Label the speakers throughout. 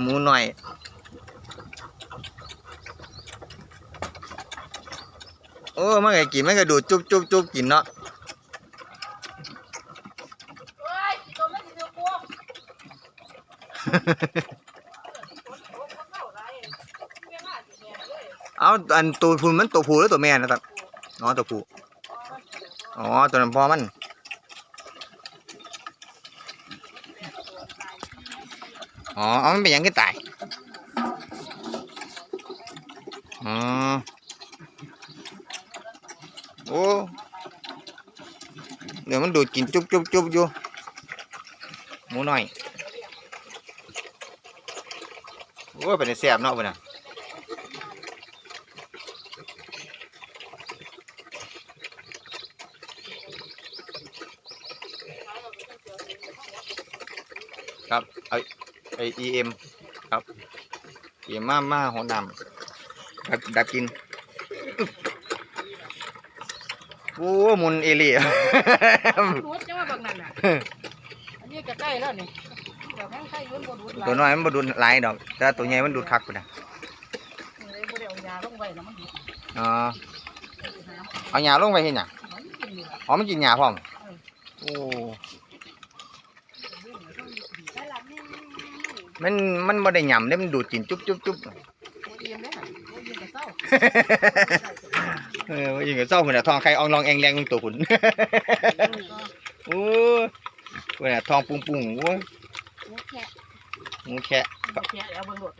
Speaker 1: หมูหน่อย โอ้มันก็กินมันก็ดูดจุ๊บจุ๊บจุ๊บกินเนาะ
Speaker 2: เฮ้ยตัวมันสิเดือดกูเมียมาสิแม่เลย
Speaker 1: เอาอันตัวผู้มันตัวผู้หรือตัวแม่นะตัดอ๋อตัวผู้อ๋อตัวนั้นพอมัน อ๋อเอามันเป็นหยังก็ตายอ๋อโอ้เดี๋ยวมันดูดกินจุ๊บจุ๊บจุ๊บอยู่หมูน้อยโอ้ยเป็นแซ่บเนาะเพิ่นน่ะครับไอ ไอเอ็มครับเอ็มมามาหัวดำดับดับกินอึ๊บโอ้หมุนเอเลี่
Speaker 2: ดูดจังว่าบักนั่นน่ะอันนี้ก็ใกล้แล้วนี่เดี๋ยวแม่งใกล้ยุ่นบ่ดูดหลาย
Speaker 1: ตัวน้อยมันบ่ดูดหลายดอกแต่ตัวใหญ่มันดูดคักพุ่นน่ะ
Speaker 2: เลยบ่ได้เอายาลงไว้นะมันดูด
Speaker 1: อ๋อ
Speaker 2: หา
Speaker 1: เอาหญ้าลงไปเฮ็ดหยัง
Speaker 2: มันกินนี่ล่ะ
Speaker 1: อ๋อมันกินหญ้าพร้อมโอ้ มันมันบ่ได้หย่ำเด้มันดูดกินจุ๊บจุ๊บจุ๊บ
Speaker 2: บ่เอียนเลยน่ะบ่เอียนก็เศร้า
Speaker 1: เออว่าอย่างกับเจ้าพุ่นน่ะทองไข่อองรองแองแรงลงตัวพุ่นโอ้ยพุ่นน่ะทองปุ้งปุ้งโอ้ยหมูแคะ
Speaker 2: บ่แค่เอาเบิ่งโลด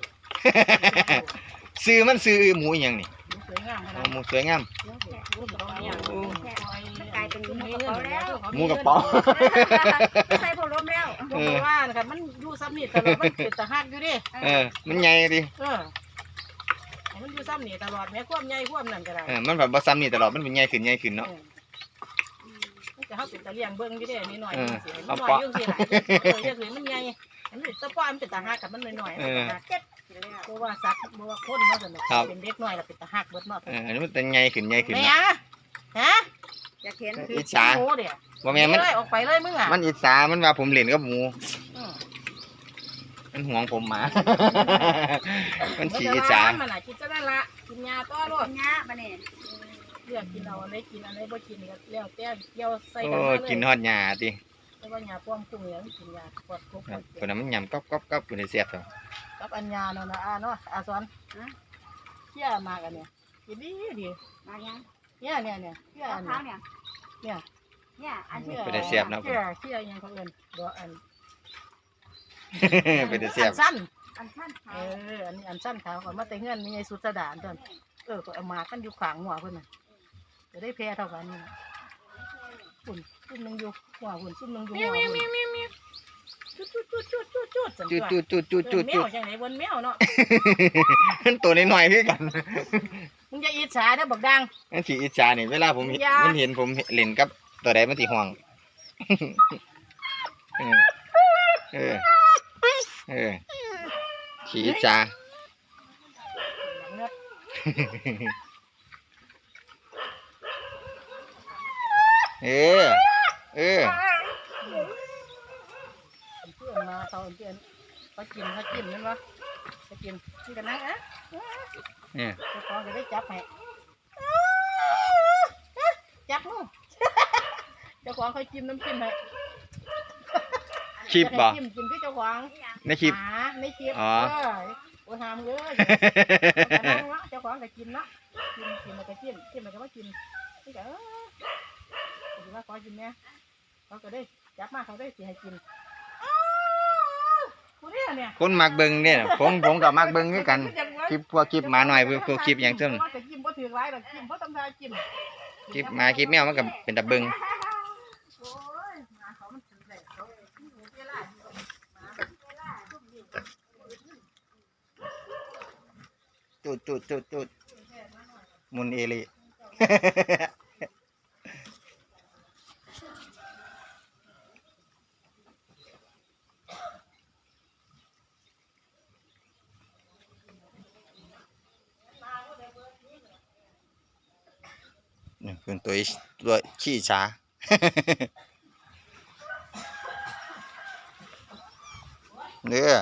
Speaker 1: ซื้อมันซื้อหมูอหย่างนี่
Speaker 2: สวยงามข
Speaker 1: อ๋
Speaker 2: นา
Speaker 1: อ
Speaker 2: ด
Speaker 1: หมูสวยงาม
Speaker 2: มันกลาย เป็นหมูกระเป๋าแล้ว
Speaker 1: หมูกระป๋อง
Speaker 3: ใส่ผลลมแล้ว
Speaker 2: บ่รู้ว่านะครับมันอยู่ซ้ำนี่ตลอดมันเป็นตาฮักอยู่เดิ
Speaker 1: เออ มันใหญ่ดิ
Speaker 2: เออให้มันอยู่ซ้ำนี่ตลอดแม้ความใหญ่ความนั่นก็ได้
Speaker 1: เออมันแบบบ่ซ้ำนี่ตลอดมันเป็นใหญ่ขึ้นใหญ่ขึ้นเนาะ
Speaker 2: เออมันจะเฮาเป็นตาเลี้ยงเบิ่งอยู่เด้นิดหน่อย
Speaker 1: เออ
Speaker 2: สิมัน
Speaker 1: เอา
Speaker 2: น้อย
Speaker 1: ปะ
Speaker 2: อยู่สิล่ะเออเรียกเลยมันใหญ่อันนี้ตะป้อมันเป็นตาฮักกับมันน้อยๆ
Speaker 1: เออ
Speaker 2: เจ็ดบ่ว่าสัตว์บ่ว่าคนเนาะซั่นน่ะ
Speaker 1: ครับ
Speaker 2: เป็นเด็กน้อยแล้วเป็นตาฮักเบิดเนาะ
Speaker 1: เอออันนี้มันเป็นใหญ่ขึ้นใหญ่ขึ้น
Speaker 2: แม่
Speaker 1: เนาะ
Speaker 2: ฮะ
Speaker 3: อยากเห็น
Speaker 1: อิจฉา
Speaker 2: โอ้เด้
Speaker 1: บ่แม่นมัน
Speaker 2: เลยออกไปเลยมึงอะ
Speaker 1: มันอิจฉามันว่าผมเล่นกับหมู
Speaker 2: อืม
Speaker 1: มันห่วงผมหมา มันขี้อิจฉา
Speaker 2: มันน่ะกินซะนั่นละกินยาต่อโลด
Speaker 3: เนี้ยมาเนี่ย
Speaker 2: เลือกกินเอาอะไรกินอะไรบ่กินก็แล้วแต่เกี่ยวใส่
Speaker 1: โอ้
Speaker 2: กันมาเลย
Speaker 1: กินฮอดหญ้าติ
Speaker 2: แต่ว่ายาป้อมกุ้งเนี่ยมันกินยาปวดคุก
Speaker 1: ครับคนนั้นมันยำก๊อบก๊อบก๊อบอยู่ในเสียบเถอะ
Speaker 2: กับอัญญาเนาะนะอาเนาะอาสอนเที่ยมากอันเนี่ยกินดีดี
Speaker 3: มายัง
Speaker 2: เนี่ยเนี่ยเนี่ยเที่ย
Speaker 3: มะ
Speaker 2: อัน
Speaker 3: พร้า
Speaker 2: เนี่
Speaker 3: วยเนี่ย
Speaker 2: เนี่ย
Speaker 3: เนี่ย อันที่
Speaker 1: เป็นได้เสียบนะ
Speaker 2: เที่ยเที่ยยังเขาเอิ้นดอกอัน
Speaker 1: เป็นได้เสียบ
Speaker 2: อันสั้น
Speaker 3: อันท่าน
Speaker 2: เอออันนี้อันสั้นขาวก่อนมาแต่เฮือนมีไอ้สุดสดานตอนเออก็เอามากันอยู่ขวางหัวเพิ่นน่ะจะได้แพ้เท่ากันนี่นะหุ่นซุ่มหนึงอยู่หัวหุ่นซุ่มหนึงอยู่หัวหุ่นจุดจุดจุดจุดจุดจุด
Speaker 1: จุดจุดจุดจุดจุด
Speaker 2: แม
Speaker 1: จุ
Speaker 2: ว
Speaker 1: ด
Speaker 2: จังไหนบนแมวเนาะ
Speaker 1: มันตัวน้อยๆคือกัน
Speaker 2: มึงจะอิจฉาเด้อบักดัง
Speaker 1: มันสีอิจฉาเนี่ยเวลาผมเห็น
Speaker 2: อย่ามั
Speaker 1: มันเห็นผมเล่นกับตัวใดมันสีห่วง เออ เออ เออสีอิจฉา
Speaker 2: เนื้อ
Speaker 1: เออ เออ
Speaker 2: เพื่อนมาเขาเพื่อนเขากินเขากินนั่นวะ เขากินกินกันนะอะ
Speaker 1: เนี่ย
Speaker 2: เจ้าของจะได้จับให้จับมึงเจ้าของเขาจิ้มน้ำจิ้มให้
Speaker 1: คลิปบ่
Speaker 2: จิ้มกินที่เจ้าของ
Speaker 1: ในคลิป
Speaker 2: หาในคลิป
Speaker 1: อ๋อ
Speaker 2: เออโอ้ยหามเลยเนาะเจ้าของก็กินเนาะกินกินแล้วก็จิ้มจิ้มแล้วก็มากินนี่ก็เออถือว่าขอกินเนี่ยเขาก็ได้จับมาเขาได้สิให้กินอ้าวกูเนี่ยเนี่ย
Speaker 1: คนมักเบิ่งเนี่ยผมผมกับมักเบิ่งคือกันคลิปพวกคลิปหมาหน่อยพวกพวกคลิปอย่างเช่น
Speaker 2: ว่าก็จิ้มบ่ถือหลายดอกจิ้มเพราะตำราจิ้ม
Speaker 1: คลิปหมาคลิปแมวมันก็เป็นตะเบิ่ง
Speaker 2: โอ้ยหมาเขามันถือได้เขาเวลาอยู่หมาเวลาทุกนี่
Speaker 1: จุดจุดจุดจุดมุนเอเลี นี่เป็นตัวอิตัวขี้ช้าเด้อ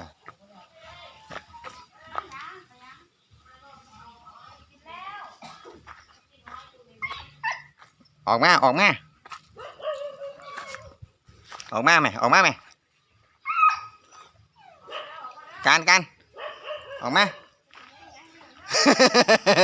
Speaker 1: ออกมาออกมาออกมาไหมออกมาไหมการการออกมาเออ